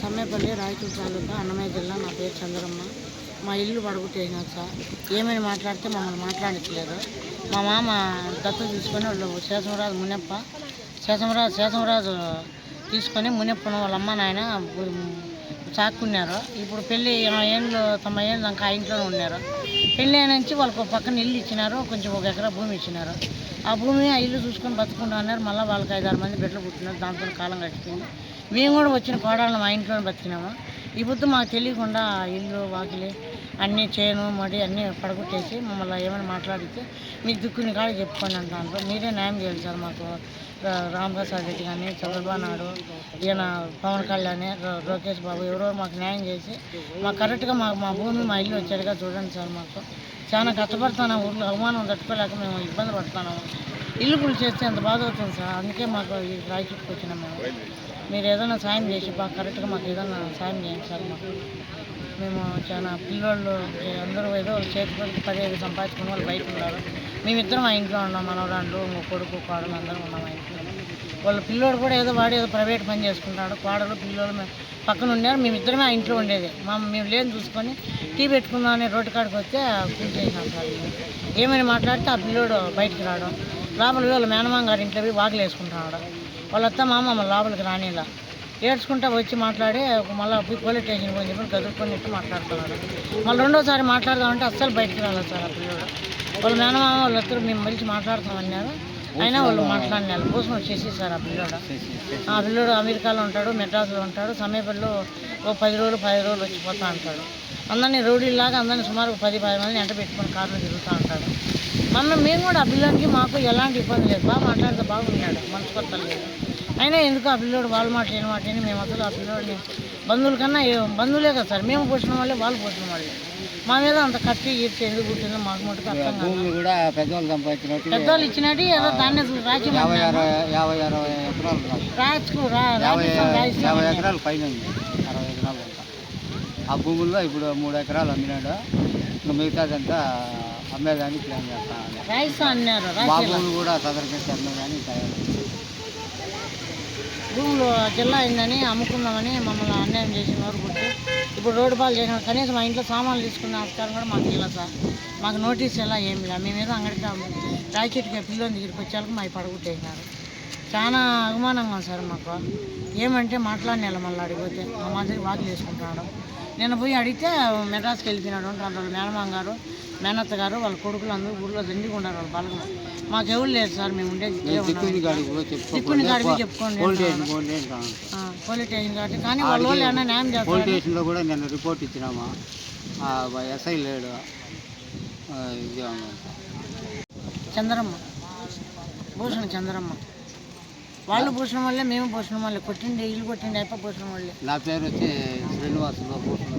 సమ్మేపల్లి రాయచూరు తాలూకా అన్నమయ్య జిల్లా నా పేరు చంద్రమ్మ. మా ఇల్లు పడగొట్టేసినారు సార్. ఏమైనా మాట్లాడితే మమ్మల్ని మాట్లాడట్లేదు. మా మామ దత్తు తీసుకొని వాళ్ళు శేషమరాజు మునప్ప శేషమరాజు శేషమరాజు తీసుకొని మునెప్పను వాళ్ళ అమ్మ నాయన చాక్కున్నారు. ఇప్పుడు పెళ్ళి ఇరవై ఏళ్ళు తొంభై ఏళ్ళు ఇంకా ఆ ఇంట్లోనే ఉన్నారు. పెళ్ళి నుంచి వాళ్ళకు పక్కన ఇల్లు ఇచ్చినారు కొంచెం ఒక ఎకరా భూమి ఇచ్చినారు. ఆ భూమి ఆ ఇల్లు చూసుకొని బతుకుంటా ఉన్నారు మళ్ళీ వాళ్ళకి ఐదారు మంది బిడ్డలు పుట్టినారు. దాంతో కాలం గడిచింది మేము కూడా వచ్చిన కోడళ్ళు మా ఇంట్లోనే బతికినాము. ఈ పొద్దు మాకు తెలియకుండా ఇల్లు వాకిలి అన్నీ చేను మడి అన్నీ పడగొట్టేసి మమ్మల్ని ఏమైనా మాట్లాడితే మీ దిక్కుని కాడ చెప్పుకొని అంటారు మీరే న్యాయం చేయాలి సార్ మాకు. రామప్రసాద్ రెడ్డి కానీ చంద్రబాబు నాయుడు ఈయన పవన్ కళ్యాణ్ లోకేష్ బాబు ఎవరో మాకు న్యాయం చేసి మాకు కరెక్ట్గా మాకు మా భూమి మా ఇల్లు వచ్చేట్టుగా చూడండి సార్ మాకు. చాలా కష్టపడుతున్నాం. ఊర్లో అవమానం తట్టుకోలేక మేము ఇబ్బంది పడుతున్నాము. ఇల్లు పుల్ చేస్తే అంత బాధ అవుతుంది సార్? అందుకే మాకు ఈ రాయి వచ్చినాం మేము. మీరు ఏదైనా సాయం చేసి బాగా కరెక్ట్గా మాకు ఏదైనా సాయం చేయండి సార్ మాకు. మేము చాలా పిల్లోళ్ళు అందరూ ఏదో చేతి పనికి పదిహేను సంపాదించుకున్న వాళ్ళు బయట ఉన్నారు. మేమిద్దరం మా ఇంట్లో ఉన్నాం మనవరాళ్ళు మా కొడుకు కోడలు అందరం ఉన్నాం మా ఇంట్లో. వాళ్ళ పిల్లోడు కూడా ఏదో వాడు ఏదో ప్రైవేట్ పని చేసుకుంటాడు కోడలు పిల్లోడు మేము పక్కన ఉన్నారు మేమిద్దరమే ఆ ఇంట్లో ఉండేది. మా మేము లేని చూసుకొని టీ పెట్టుకుందామని రోడ్డు కాడికి వస్తే పూజ చేసినాం సార్. ఏమైనా మాట్లాడితే ఆ పిల్లోడు బయటికి రావడం. లోపల వాళ్ళ మేనమామ గారి ఇంట్లో పోయి వాకిలు వేసుకుంటున్నాడు వాళ్ళ అత్త మామ లోపలికి రానిలా. ఏడ్చుకుంటా వచ్చి మాట్లాడి మళ్ళీ పోయి పోలీస్ స్టేషన్ పోయి చెప్పి గదురుకొని మాట్లాడుతున్నాడు మళ్ళీ రెండోసారి మాట్లాడదామంటే అస్సలు బయటికి రాలేదు సార్ ఆ పిల్లడు. వాళ్ళ మేనమామ వాళ్ళిద్దరు మేము మలిచి మాట్లాడుతామన్నారు అయినా వాళ్ళు మాట్లాడినారు. కోసం వచ్చేసి సార్ ఆ పిల్లడు. ఆ పిల్లడు అమెరికాలో ఉంటాడు మెడ్రాస్లో ఉంటాడు. సమీపంలో ఓ పది రోజులు పది రోజులు వచ్చి పోతా ఉంటాడు అందరినీ రౌడీలాగా అందరినీ సుమారు పది పది మందిని ఎంట పెట్టుకుని కార్లో తిరుగుతూ ఉంటాడు మొన్న మేము కూడా ఆ పిల్లడికి మాకు ఎలాంటి ఇబ్బంది లేదు. బాగా మాట్లాడితే బాగున్నాడు. మనసు కొత్తలేదు అయినా ఎందుకు ఆ పిల్లోడు వాళ్ళ మాట మాట మేము అసలు ఆ పిల్లోడిని బంధువుల కన్నా ఏ- బంధువులే కదా సార్. మేము పోసిన వాళ్ళే వాళ్ళు పోసిన వాళ్ళే. మా మీద అంత కత్తి ఈడ్చి ఎందుకు పుట్టిందో మాకు మటుకు అర్థం భూమి కూడా పెద్దవాళ్ళు సంపాదించినట్టు పెద్దోళ్ళు ఇచ్చినట్టు ఏదో దాన్ని రాజ్యం యాభై అరవై యాభై అరవై ఎకరాలు యాభై ఎకరాలు పైన అరవై ఎకరాలు ఆ భూముల్లో ఇప్పుడు మూడు ఎకరాలు అమ్మినాడు. ఇంకా మిగతాదంతా అమ్మేదానికి ప్లాన్ చేస్తాను అన్నారు భూములు కూడా సదరకెట్టి అమ్మేదానికి తయారు. భూములు జిల్లా అయిందని అమ్ముకుందామని మమ్మల్ని అన్యాయం చేసి నోరు పుట్టి ఇప్పుడు రోడ్డు పాలు చేసిన కనీసం మా ఇంట్లో సామాన్లు తీసుకునే ఆస్కారం కూడా మాకు ఇలా సార్. మాకు నోటీస్ ఎలా ఏం లేదు. మేము ఏదో అంగడికి రాయచెట్టుకి పిల్లల దగ్గరికి వచ్చేళ్ళకి మా పడగొట్టేసినారు చాలా అవమానంగా ఉంది సార్ మాకు. ఏమంటే మాట్లాడిన మళ్ళీ అడిగిపోతే మా మాదిరి వాకిలు వేసుకుంటున్నాడు నేను పోయి అడిగితే మెడ్రాస్కి వెళ్ళిపోయినాడు అంటారు మేనమామ గారు మేనత్త గారు వాళ్ళ కొడుకులు అందరూ ఊళ్ళో దండిగా ఉన్నారు వాళ్ళ బలగం మాకు ఎవరు లేదు సార్ మేము ఉండేది. దిక్కుని పోయి చెప్పుకోండి పోలీస్ స్టేషన్ పోలీస్ కాబట్టి కానీ వాళ్ళ ఏమన్నా న్యాయం పోలీస్ చేస్తారు స్టేషన్లో కూడా నిన్న రిపోర్ట్ ఇచ్చినామా? ఎస్ఐ లేడు. చంద్రమ్మ. భూషణ చంద్రమ్మ. వాళ్ళు పోషణ వాళ్ళే మేము భూషణ వాళ్ళే కొట్టిండే ఇల్లు కొట్టిండే అయిపో భూషణ వాళ్ళే నా పేరు వచ్చి శ్రీనివాసులు భూషణ